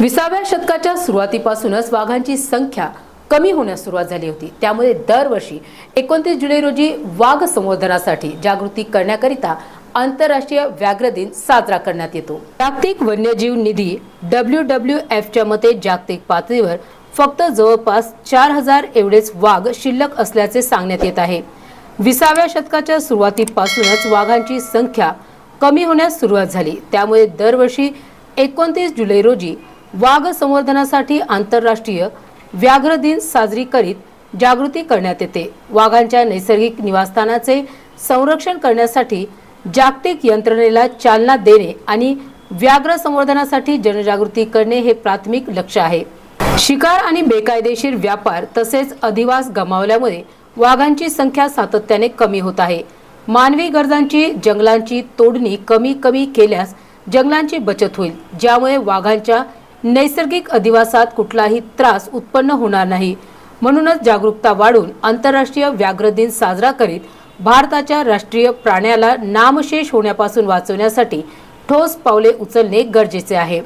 विसाव्या शतकाच्या सुरुवातीपासूनच वाघांची संख्या कमी होण्यास सुरुवात झाली होती. त्यामुळे दरवर्षी एकोणतीस जुलै रोजी वाघ संवर्धनासाठी जागृती करण्याकरिता आंतरराष्ट्रीय व्याघ्र दिन साजरा करण्यात येतो. जागतिक वन्यजीव निधी डब्ल्यू डब्ल्यू एफच्या मते जागतिक पातळीवर फक्त जवळपास चार हजार एवढेच वाघ शिल्लक असल्याचे सांगण्यात येत आहे. विसाव्या शतकाच्या सुरुवातीपासूनच वाघांची संख्या कमी होण्यास सुरुवात झाली. त्यामुळे दरवर्षी एकोणतीस जुलै रोजी वाघ संवर्धनासाठी आंतरराष्ट्रीय व्याघ्र दिन साजरी करीत जागृती करण्यात येते. वाघांच्या नैसर्गिक निवासस्थानाचे संरक्षण करण्यासाठी जागतिक यंत्रणेला चालना देणे आणि व्याघ्र संवर्धनासाठी जनजागृती करणे हे प्राथमिक लक्ष आहे. शिकार आणि बेकायदेशीर व्यापार तसेच अधिवास गमावल्यामुळे वाघांची संख्या सातत्याने कमी होत आहे. मानवी गरजांची जंगलांची तोडणी कमी कमी केल्यास जंगलांची बचत होईल ज्यामुळे वाघांच्या नैसर्गिक अधिवासात कुठलाही त्रास उत्पन्न होणार नाही. म्हणूनच जागरूकता वाढून आंतरराष्ट्रीय व्याघ्र दिन साजरा करीत भारताच्या राष्ट्रीय प्राण्याला नामशेष होण्यापासून वाचवण्यासाठी ठोस पावले उचलणे गरजेचे आहे.